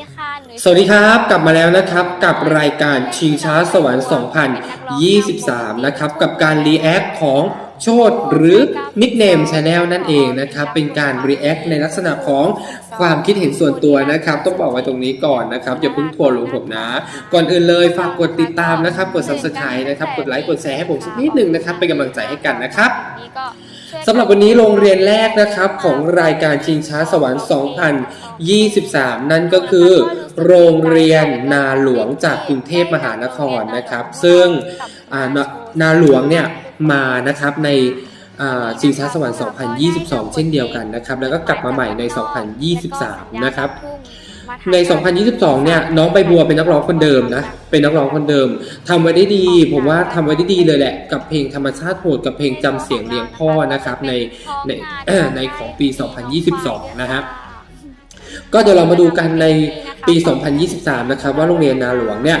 ดีค่ะหนูสวัสดีครับกลับมาแล้วนะครับกับรายการชิงช้าสวรรค์ 2023 นะครับกับการรีแอคของโชดหรือ Nickname Channel นั่นเองนะครับเป็นการรีแอคในลักษณะของความคิดเห็นส่วนตัวนะครับ ต้องบอกไว้ตรงนี้ก่อนนะครับอย่าเพิ่งทัวร์ลงผมนะ ก่อนอื่นเลยฝากกดติดตามนะครับ กด Subscribe นะครับกดไลค์กดแชร์ให้ผมสักนิดหนึ่งนะครับเป็นกำลังใจให้กันนะครับนี่ก็ช่วย สำหรับวันนี้โรงเรียนแรกนะครับของรายการชิงช้าสวรรค์ 2023 นั่นก็คือ โรงเรียนนาหลวงจากกรุงเทพมหานครนะครับ ซึ่งนาหลวงเนี่ยมานะครับในชิงช้าสวรรค์ 2022 เช่นเดียวกันนะครับ แล้วก็กลับมาใหม่ใน 2023 นะครับ ใน 2022 เนี่ยน้องใบบัวเป็นนักร้องคนเดิมนะ เป็นนักร้องคนเดิมทำไว้ได้ดี ผมว่าทำไว้ได้ดีเลยแหละ กับเพลงธรรมชาติโหดกับเพลงจำเสียงเลี้ยงพ่อนะครับในในในของปี 2022 นะครับก็เดี๋ยวเรามาดูกันในปี 2023 นะครับ ว่าโรงเรียนนาหลวงเนี่ย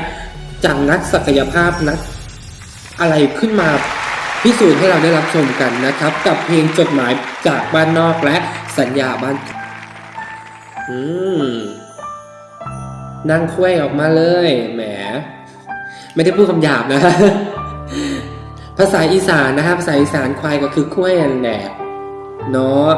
จะงัดศักยภาพนัดอะไรขึ้นมาพิสูจน์ให้เราได้รับชมกันนะครับ กับเพลงจดหมายจากบ้านนอกและสัญญาบ้านอืม นั่งคุ้ยออกมาเลย แหม ไม่ได้พูดคำหยาบนะ ภาษาอีสานนะครับภาษาอีสานควายก็คือคุ้ยนั่นแหละเนาะ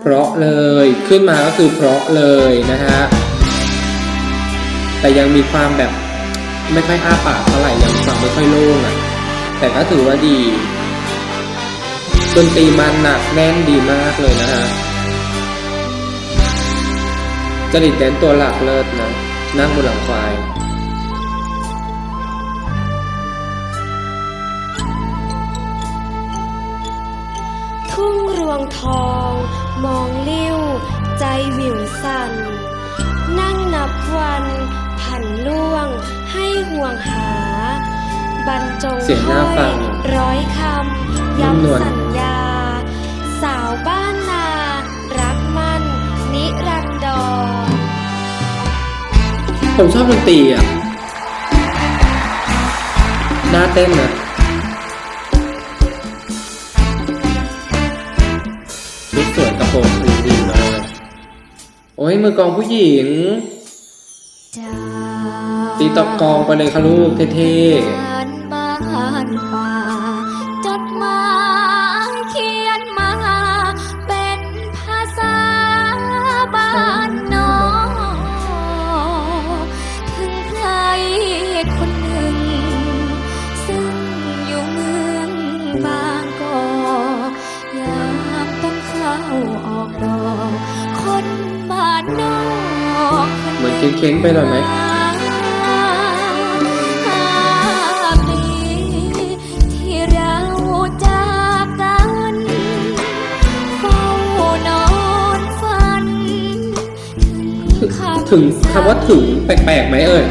เพราะเลยขึ้นมาก็คือเพราะเลยนะฮะ แต่ยังมีความแบบไม่ค่อยอ้าปากเท่าไหร่ยังฟังไม่ค่อยโล่งอะ แต่ก็ถือว่าดีดนตรีมันหนักแน่นดีมากเลยนะฮะจริตแดนตัวหลักเลิศนะนั่งบนหลังควาย ทุ่งรวงทอง มองลิ้ว ใจวิวสั่น นั่งนับวันผันล่วงให้ห่วงหา บรรจงเสียงน่าฟังถ้อยร้อยคำนุ่มนวลย้ำสัญญา สาวบ้านนา รักมันนิรันดรผมชอบดนตรีอะน่าเต้นนะ โอ้ยมือกลองผู้หญิงจากตีตอกกลองไปเลยค่ะลูกเท่บ้ เหมือนเค้งๆไปหน่อยไหมที่เราจากกันเฝ้านอนฝันถึงคำว่าถึงแปลกๆไหมเอ่ย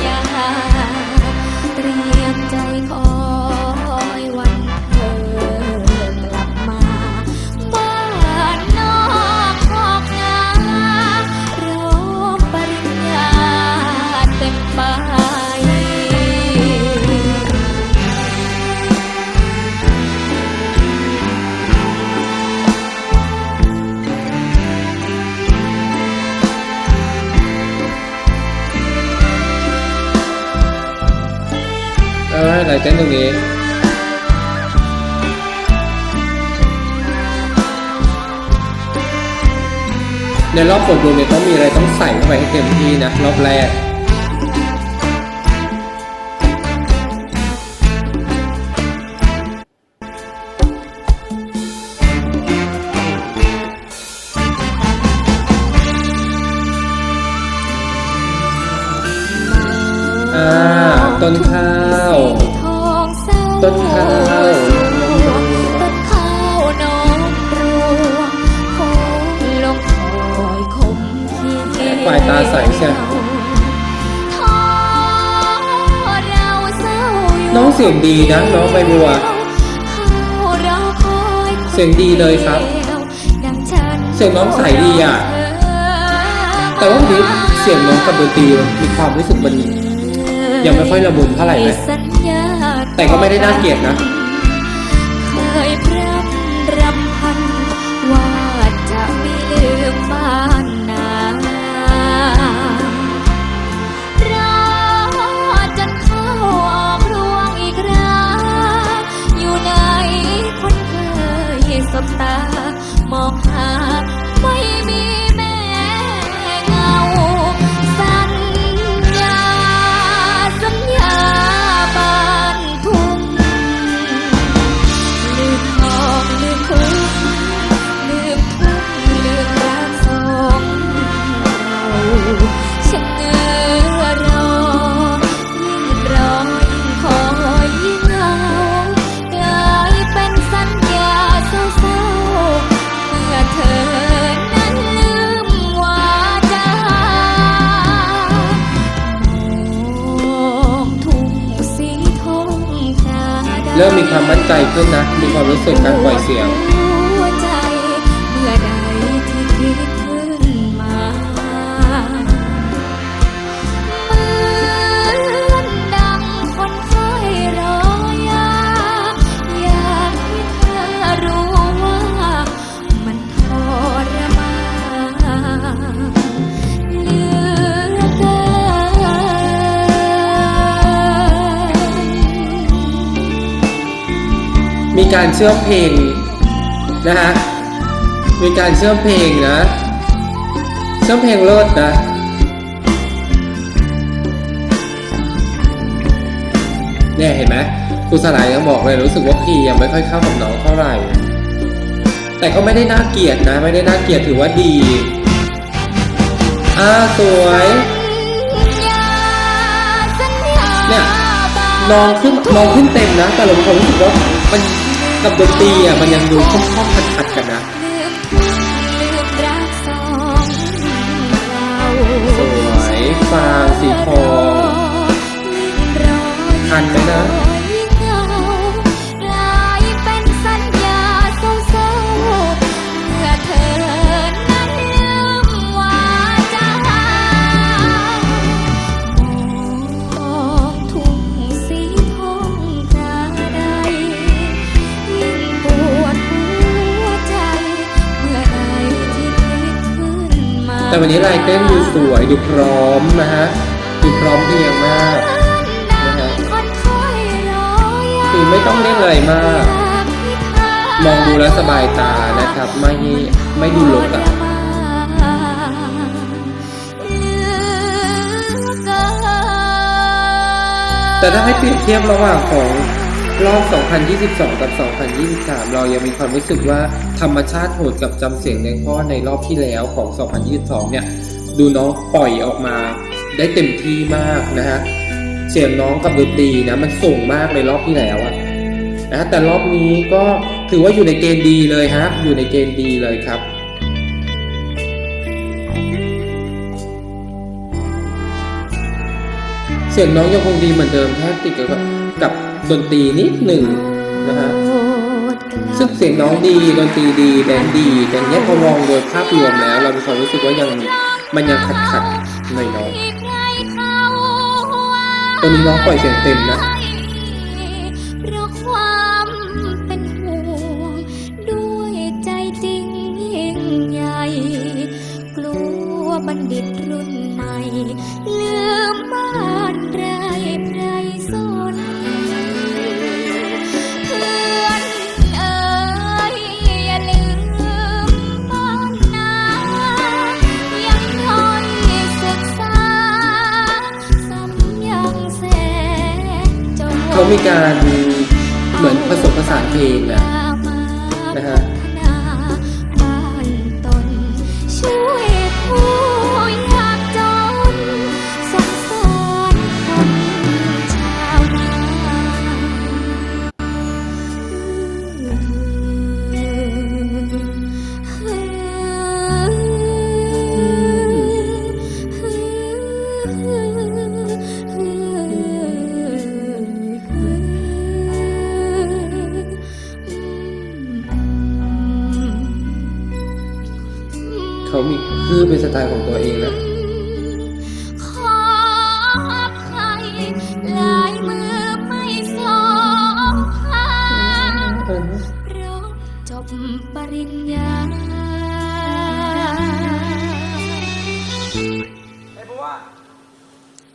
เอะไรเต้นตรงนี้ในรอบกดดูเนี่ยต้องมีอะไรต้องใส่เข้าไปให้เต็มที่นะรอบแรก น้องเสียงดีนะน้องใบบัว เสียงดีเลยครับ เสียงน้องใสดีอะแต่ว่าวันนี้เสียงน้องกับดนตรีมีความรู้สึกมันยังไม่ค่อยละมุนเท่าไหร่ไหมสัญญาแต่ก็ไม่ได้น่าเกลียดนะ เริ่มมีความมั่นใจขึ้นนะ มีความรู้สึกการปล่อยเสียง การเชื่อมเพลงนะฮะ มีการเชื่อมเพลงนะ เชื่อมเพลงเลิศนะเนี่ยเห็นไหมครูสลายยังบอกเลยรู้สึกว่าพียังไม่ค่อยเข้ากับน้องเท่าไหร่ แต่ก็ไม่ได้น่าเกลียดนะ ไม่ได้น่าเกลียดถือว่าดี อ่าสวยเนี่ยน้องขึ้นน้องขึ้นเต็มนะ แต่เราความรู้สึกว่ามัน กับดนตรีอะมันยังดูค่อมๆขัดๆกันนะลืมทุ่งลืมรักสองเราสวยฟางสีทองทันไหมนะ แต่วันนี้ลายเต้นดูสวยดูพร้อมนะฮะดูพร้อมเพรียงมากนะฮะคือไม่ต้องเล่นอะไรมาก มองดูแล้วสบายตานะครับ ไม่ไม่ดูลกอะแต่ถ้าให้เปรียบเทียบระหว่างของ รอบ 2022 กับ 2023 เรายังมีความรู้สึกว่าธรรมชาติโหดกับจำเสียงในข้อในรอบที่แล้วของ 2022 เนี่ย ดูน้องปล่อยออกมาได้เต็มที่มากนะฮะ เสียงน้องกับดนตรีนะมันส่งมากในรอบที่แล้วอะนะฮะแต่รอบนี้ก็ถือว่าอยู่ในเกณฑ์ดีเลยฮะ อยู่ในเกณฑ์ดีเลยครับเสียงน้องยังคงดีเหมือนเดิมแค่ติดกับกับ ดนตรีนิดหนึ่งนะฮะซึ่งเสียงน้องดีดนตรีดีแดนดีแต่เนี้ยพอมองโดยภาพรวมแล้ว เรามีความรู้สึกว่ายังมันยังขัดขัดๆหน่อยน้อยๆตัวนี้น้องปล่อยเสียงเต็มนะ มีการเหมือนผสมผสานเพลงนะนะ เขามีคือเป็นสไตล์ของตัวเองนะขออภัยลายมือไม่สองข้างเราจบปริญญาไอ้บัว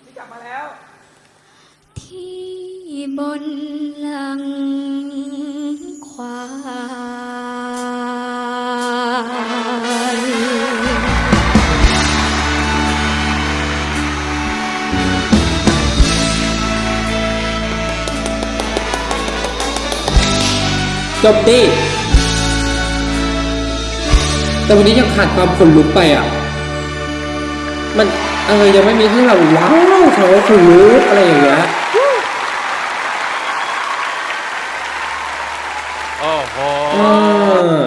ที่กลับมาแล้ว ที่บนหลังควา จบดิแต่วันนี้ยังขาดความขนลุกไปอะ มันเออยังไม่มีให้เราว้าวเขาขนลุกอะไรอย่างเงี้ยโอ้โหเออ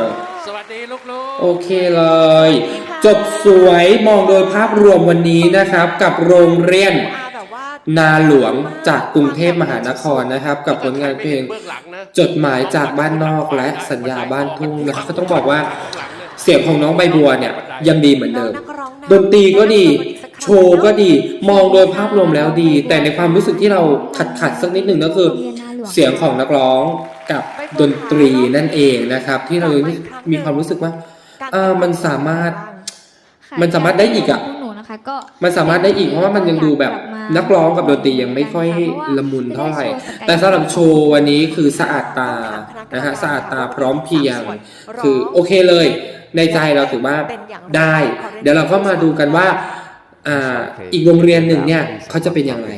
สวัสดีลูกๆโอเคเลย จบสวยมองโดยภาพรวมวันนี้นะครับ กับโรงเรียน นาหลวงจากกรุงเทพมหานครนะครับ กับผลงานเพลงบื้องหลังนะจดหมายจากบ้านนอกและสัญญาบ้านทุ่งนะครับก็ต้องบอกว่าเสียงของน้องใบบัวเนี่ยยังดีเหมือนเดิม ดนตรีก็ดี โชว์ก็ดี มองโดยภาพรวมแล้วดี แต่ในความรู้สึกที่เราขัดขัดๆสักนิดหนึ่งก็คือ เสียงของนักร้องกับดนตรีนั่นเองนะครับ ที่เรามีความรู้สึกว่าเออมันสามารถ มันสามารถได้อีกอะพวห นูนะคะ ก็มันสามารถได้อีกเพราะว่ามันยังดูแบบนักร้องกับดนตรียังไม่ค่อยละมุนเท่าไหร่ แต่สำหรับโชว์วันนี้คือสะอาดตานะฮะสะอาดตาพร้อมเพรียง คือโอเคเลย ในใจเราถือว่าได้ เดี๋ยวเราก็มาดูกันว่าอ่าอีกโรงเรียนหนึ่งเนี่ยเขาจะเป็นยังไง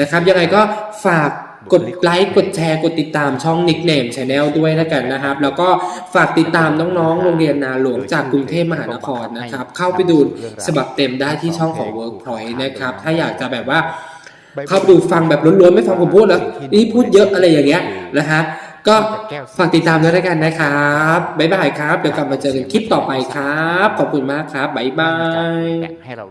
นะครับ ยังไงก็ฝาก กดไลค์กดแชร์กดติดตามช่อง Nickname Channel ด้วยแล้วกันนะครับ แล้วก็ฝากติดตามน้องๆ โรงเรียนนาหลวงจากกรุงเทพมหานครนะครับ เข้าไปดูฉบับเต็มได้ที่ช่องของ Workpoint นะครับ ถ้าอยากจะแบบว่าเข้าไปดูฟังแบบล้วนๆ ไม่ฟังผมพูดแล้วนี่พูดเยอะอะไรอย่างเงี้ยนะฮะก็ฝากติดตามด้วยแล้วกันนะครับบ๊ายบายครับ เดี๋ยวกลับมาเจอกันคลิปต่อไปครับ ขอบคุณมากครับบ๊ายบายแกะให้เรา